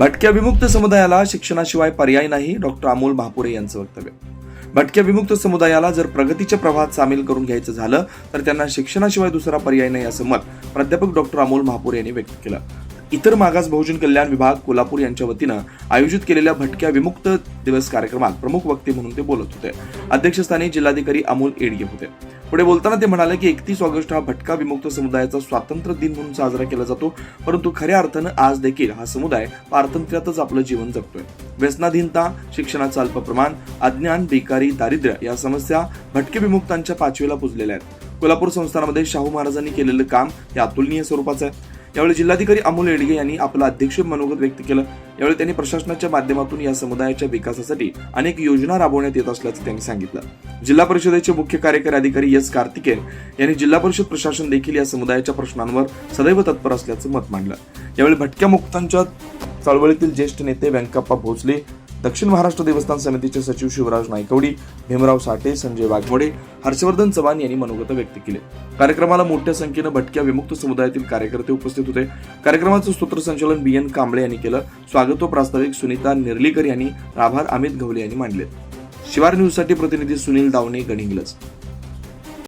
भटक्या विमुक्त समुदायाला शिक्षणाशिवाय पर्याय नाही डॉक्टर अमोल महापुरे यांचं वक्तव्य. भटक्या विमुक्त समुदायाला जर प्रगतीच्या प्रवाहात सामील करून घ्यायचं झालं तर त्यांना शिक्षणाशिवाय दुसरा पर्याय नाही असं मत प्राध्यापक डॉक्टर अमोल महापुरे यांनी व्यक्त केलं. इतर मागास बहुजन कल्याण विभाग कोल्हापूर यांच्या वतीनं आयोजित केलेल्या भटक्या विमुक्त दिवस कार्यक्रमात प्रमुख वक्ते म्हणून ते बोलत होते. अध्यक्षस्थानी जिल्हाधिकारी अमोल येडगे होते. पुढे बोलताना ते म्हणाले की एकतीस ऑगस्ट हा भटका विमुक्त समुदायाचा स्वातंत्र्य दिन म्हणून साजरा केला जातो परंतु खऱ्या अर्थानं आज देखील हा समुदाय पारतंत्र्यातच आपलं जीवन जगतोय. व्यसनाधीनता शिक्षणाचं अल्प प्रमाण अज्ञान बेकारी दारिद्र्य या समस्या भटके विमुक्तांच्या पाचवीला पुजलेल्या आहेत. कोल्हापूर संस्थानामध्ये शाहू महाराजांनी केलेलं काम हे अतुलनीय स्वरूपाचं आहे. यावेळी जिल्हाधिकारी अमोल येडगे यांनी आपलं अध्यक्ष मनोगत व्यक्त केलं. यावेळी त्यांनी प्रशासनाच्या माध्यमातून या समुदायाच्या विकासासाठी अनेक योजना राबवण्यात येत असल्याचं त्यांनी सांगितलं. जिल्हा परिषदेचे मुख्य कार्यकारी अधिकारी एस कार्तिकेन यांनी जिल्हा परिषद प्रशासन देखील या समुदायाच्या प्रश्नांवर सदैव तत्पर असल्याचं मत मांडलं. यावेळी भटक्या मुक्तांच्या चळवळीतील ज्येष्ठ नेते व्यंकप्पा भोसले दक्षिण महाराष्ट्र देवस्थान समितीचे सचिव शिवराज नायकवडी भीमराव साठे संजय वाघमोडे हर्षवर्धन चव्हाण यांनी मनोगत व्यक्त केले. कार्यक्रमाला मोठ्या संख्येनं भटक्या विमुक्त समुदायातील कार्यकर्ते उपस्थित होते. कार्यक्रमाचं सूत्रसंचालन बी एन कांबळे यांनी केलं. स्वागतो प्रास्ताविक सुनीता निर्लीकर यांनी आभार अमित घवले यांनी मांडले. शिवार न्यूजसाठी प्रतिनिधी सुनील दावणे गणिंगलज.